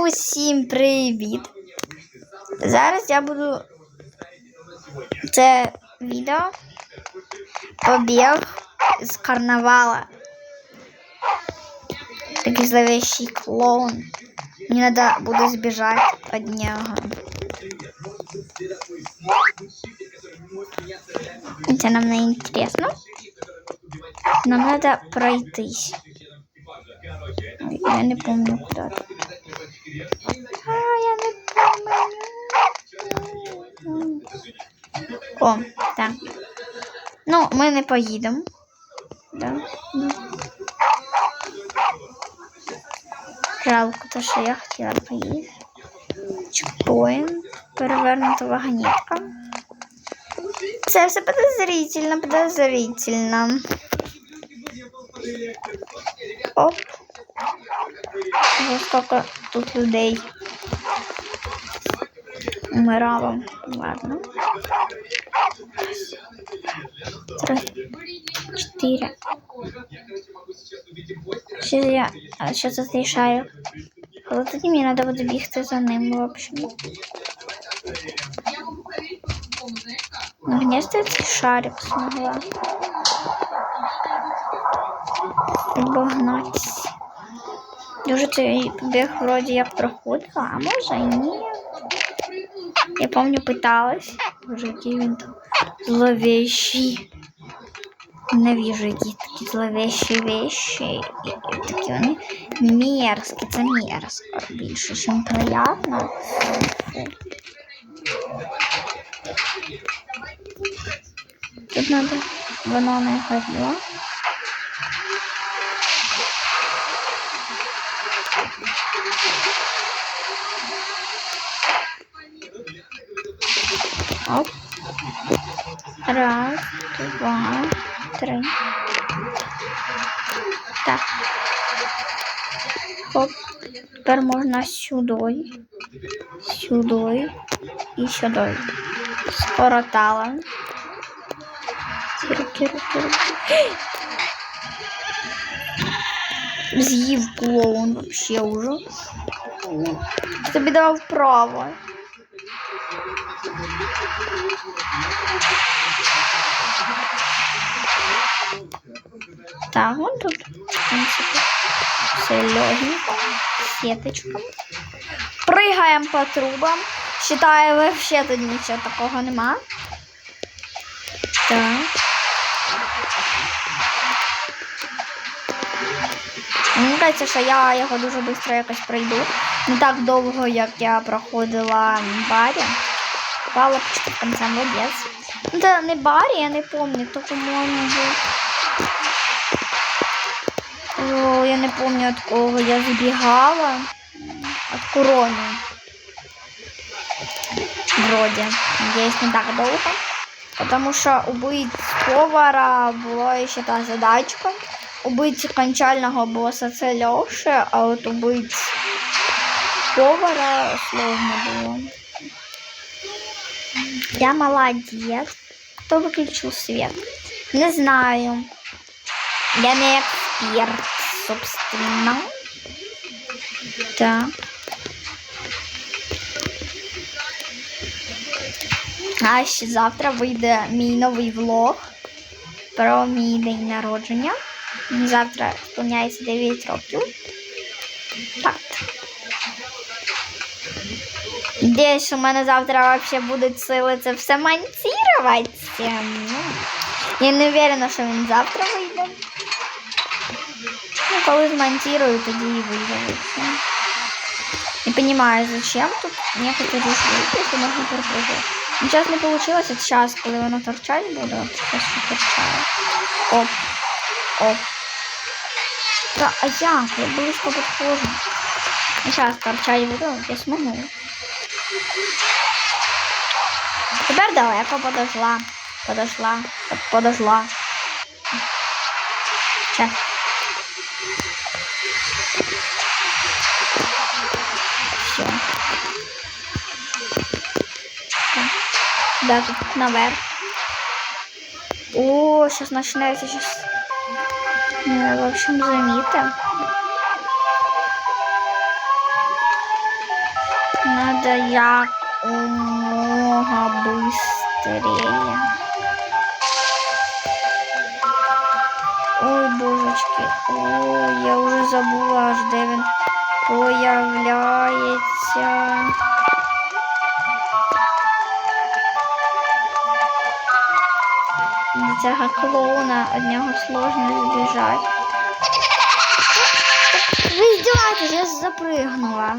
Усім привіт! Зараз я буду це відео побіг з карнавала. Такий зловещий клоун. Мені треба буде збіжати від нього. Це нам не інтересно. Нам треба пройтись. Я не помню куда. А, я не помню. О, так. Ну, ми не поїдемо. Да. Жалко, то що я хотіла поїхати. Чекпоінт. Перевернута вагонетка. Це все подозрительно, подозрительно. Оп. Ось сколько тут людей умирало. Ладно. Три, чотири. Ще я, а це цей шарик? Але тоді мені треба буде бігти за ним, в общем. Я цей шарик змогла. Обогнатися. Дуже цей біг вроді як проходила, а може і ні. Я помню, питалась. Боже, який він там зловещий. Ненавижу які такі зловещі вещи. І, і такі вони мерзкі. Це мерзко більше, ніж приємно. Тут надо, воно не горіло. Раз, два, три. Так. Оп. Тепер можна сюди. Сюди. І сюди. Скоротала. Руки, руки. З'їв клоун вообще уже. Тобі давав право. Так, вон тут, в принципе, все легенько, сеточка. Прыгаем по трубам. Считаю, вообще тут нічого такого нема. Так. Мені кажеться, що я його дуже швидко якось пройду. Не так довго, як я проходила барі. Палочка в конце молодець. Ну, це не барі, я не пам'ятаю, то, по-моєму, був. О, я не помню от кого я забігала. От корони. Вроде. Надеюсь, не так довго. Потому що убить повара було ще та задачка. Убить кончального боса це легше, а от убить повара сложно було. Я молодец. Кто выключил свет? Не знаю. Я не эксперт, собственно. Так. А ще завтра вийде мій новий влог про мій день народження. Завтра сповняється 9 років. Так. Десь у мене завтра взагалі будуть сили це все монтувати. Ну, я не уверена, що він завтра вийде. Коли змонтирую, тоді і все. Не понимаю, зачем тут некоторые если можно перепрыгивать. Ну, сейчас не получилось, а сейчас, коли воно торчать буде, от сейчас торчає. Оп. Оп. Та, а як? Я близько підходжу. Ну, зараз торчать буду, я смогу. Тепер далеко подошла. Подошла. Подошла. Сейчас. Да, тут наверх. О, сейчас начинается, сейчас. Ну, в общем, заметно. Надо як умога быстрее. Ой, божечки. Ой, я вже забула, аж де він. До цього клоуна від нього сложно збіжати. Ви здіваєтесь, я запрыгнула.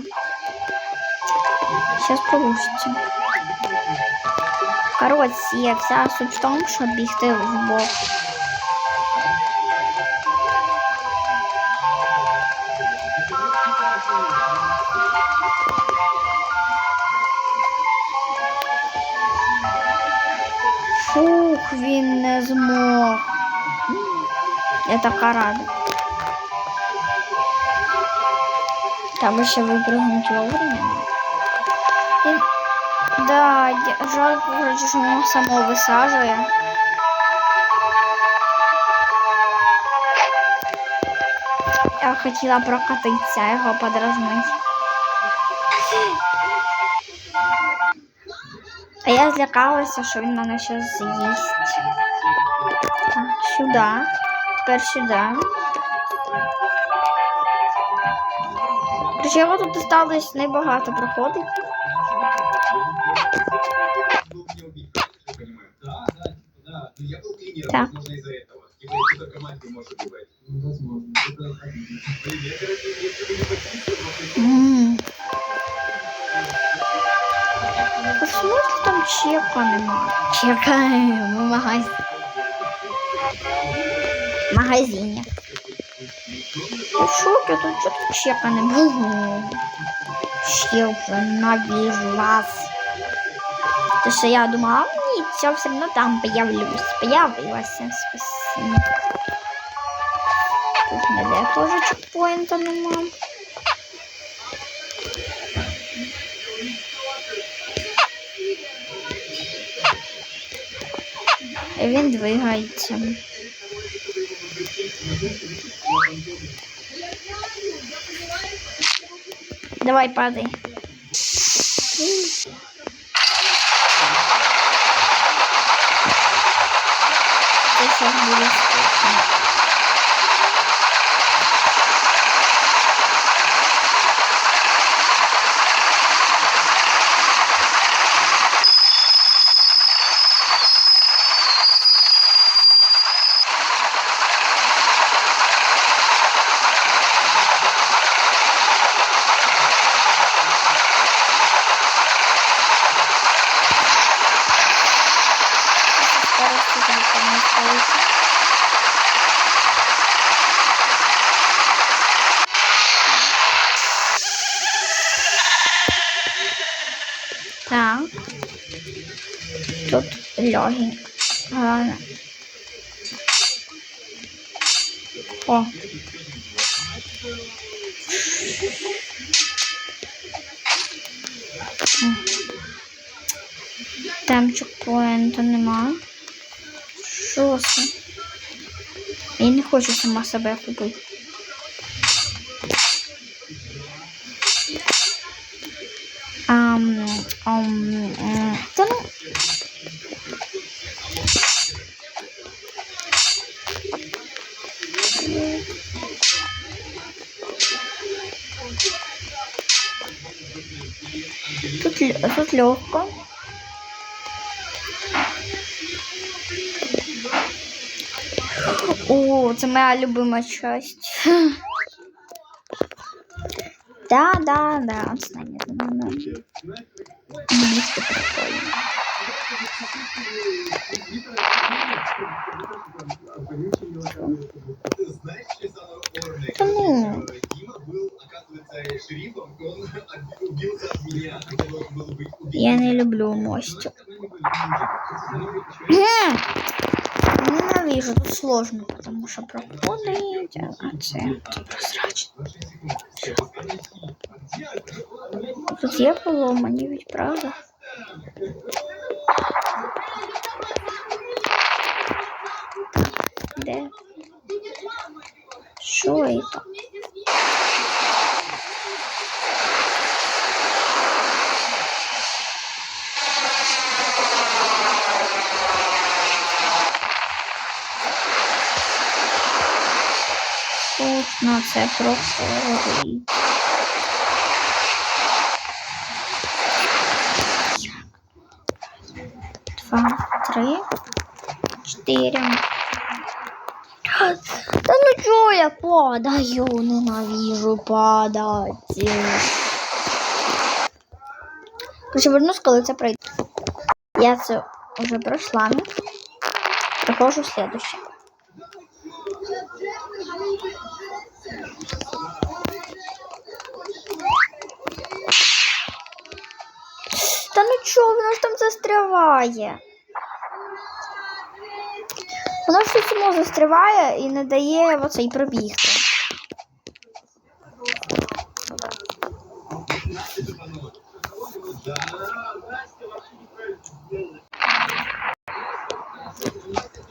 Сейчас получится. Короче, вся суть в тому, що бігти в бок. Він не змог. Я така рада. Там ще випрыгнуть вовремя. Він... Да, жалко, короче, що воно само висаджує. Я хотіла прокатитися, його подразнити. А я злякалася, що він мене ще з'їсть. Так, сюди. Тепер сюди. Короче, його тут осталось небагато проходить. Понимаю. Да, чека нема? Чека в магазині. В магазині. Я в тут тут чека не було. Ще вже навіжу вас. То що я думала, ні, все все одно там появлюсь. Появилася. Спасибо. Тут ніде теж чекпоінта нема. Він двигається. Давай падай. Ти що буде скучно. Скорості там не сталося. Так. Тут легенько. Ладно. О. Там чекпоінту нема. Що це? Я не хочу сама себе купити. Ам, ам, ам, та ну. Тут, тут легко. О, це моя любима часть. Да, да, да, отстань от мене. Прикольно. Да ну. Дима был, оказывается, шерифом, и он отбил- убился от меня, хотя должен был быть убит. Я не люблю мостик. Ну, М, Ненавижу, тут сложно, потому що проходить, а це тут прозрачно. Тут є поломані від правда? Де? Що это? Ну, це просто Два, три, чотири. Ну я падаю, ненавижу падати. Короче, вернусь, коли це пройде. Я це вже пройшла. Прохожу в следующее. Та ну чого, воно ж там застряває. Воно ж тут само застряває і не дає оцей пробігти.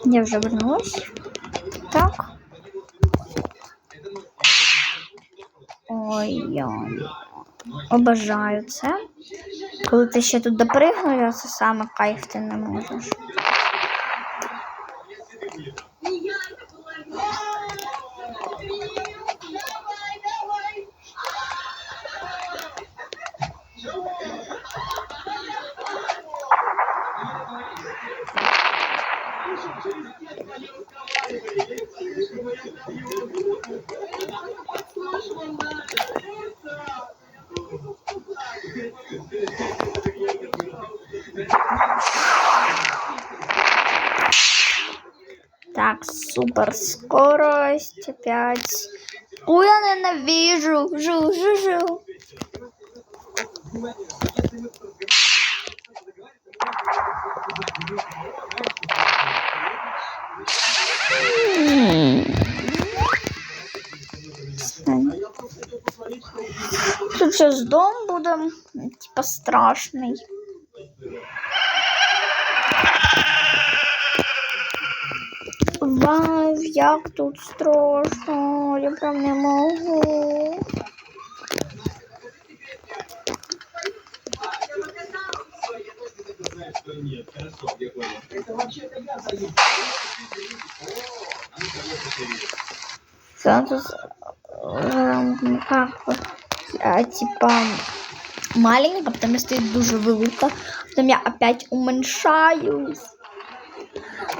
Я вже вернулась. Так. Ой-ой. Обожаю це. Коли ти ще тут допригнув, це саме кайф ти не можеш. Так, супер скорость опять. Ой, я ненавижу. Жу, сейчас дом буде, типа страшний. Вау, як тут страшно, я прям не можу. Нет, хорошо, я понял. Сразу, эм, как бы, а, типа, маленько, потом я стоит дуже велика, потом я опять уменьшаюсь.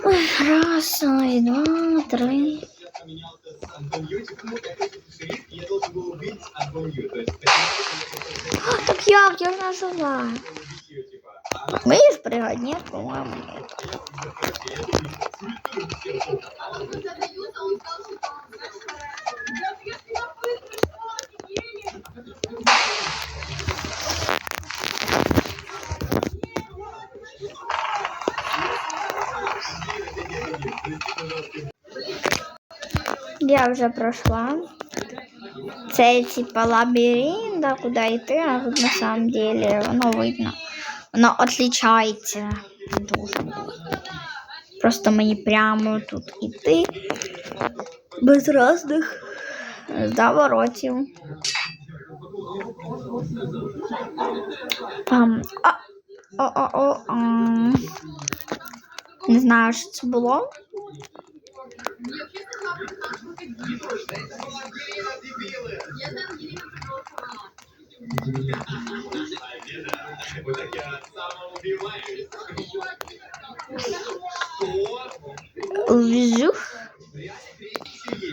Ой, раз, ой, два, три. Поменялся с Антоньютиком, это шериф, и я должен был убить Я вже пройшла. Це типа лабіринт, да, куди йти, а тут на самом деле воно видно. Воно отличається дуже. Просто мені прямо тут іти без різних заворотів. Ам, а, о, о, о, ам. Не знаю, що це було.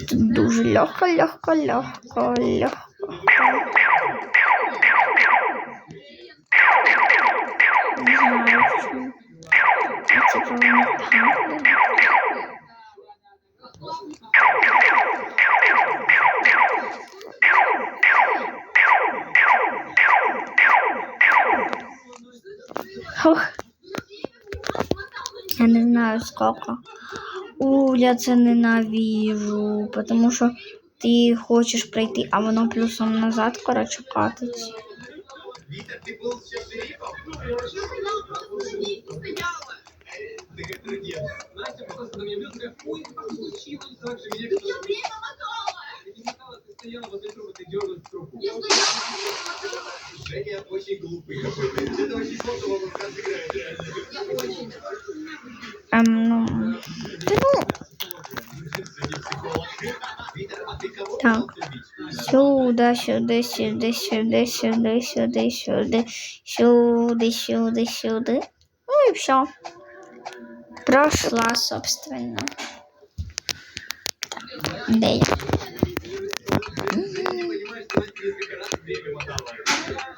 Тут дуже легко, легко, легко, легко. Я не знаю сколько. У, я це ненавижу, тому що ти хочеш пройти, а воно плюсом назад, коротше, катиться. Витя, ты был сейчас шерифом? Ты как нет. Настя просто на меня бьет, такая, ой, как случилось? Так же меня кто-то... Я время мотала! Ты не мотала, ты стояла возле трупа, Женя очень глупый какой-то. Это очень сложно вам разыграть, реально. Ем, ну, та ну, Витя, а ты кого? так. Сюди, сюди, сюди, сюди, сюди, сюди, сюди, сюди, сюди, сюди. Ну і все. Прошла, собственно. Так, де я?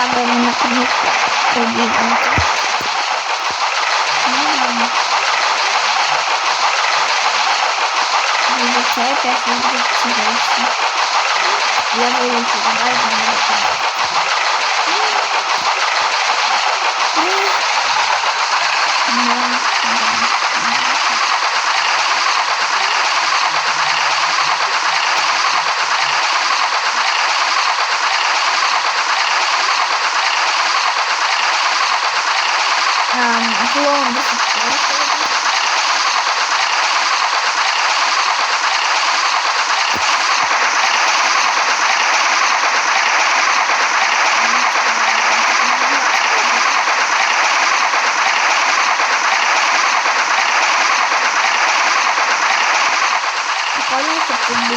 але вона собі побігла. Вивчаю 5 років цікавості. Я вилучу, давай знову. No. um, vlog. Pokoknya seperti.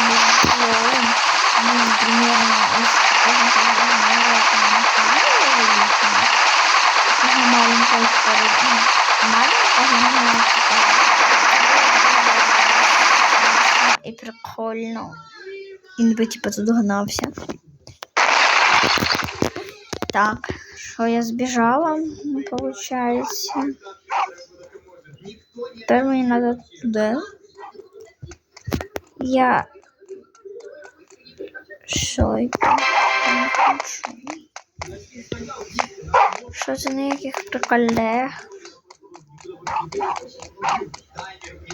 Маленького маленького старого. Маленького маленького. І прикольно. Він би типу задогнався. Так, що я збіжала, ну, виходить. Тепер мені треба туди. Я що я не хочу. Щось ніяких приколе.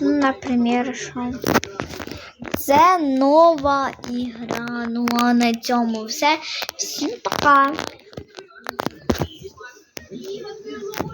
Ну, наприклад, що. Це нова ігра. Ну а на цьому все. Всім пока.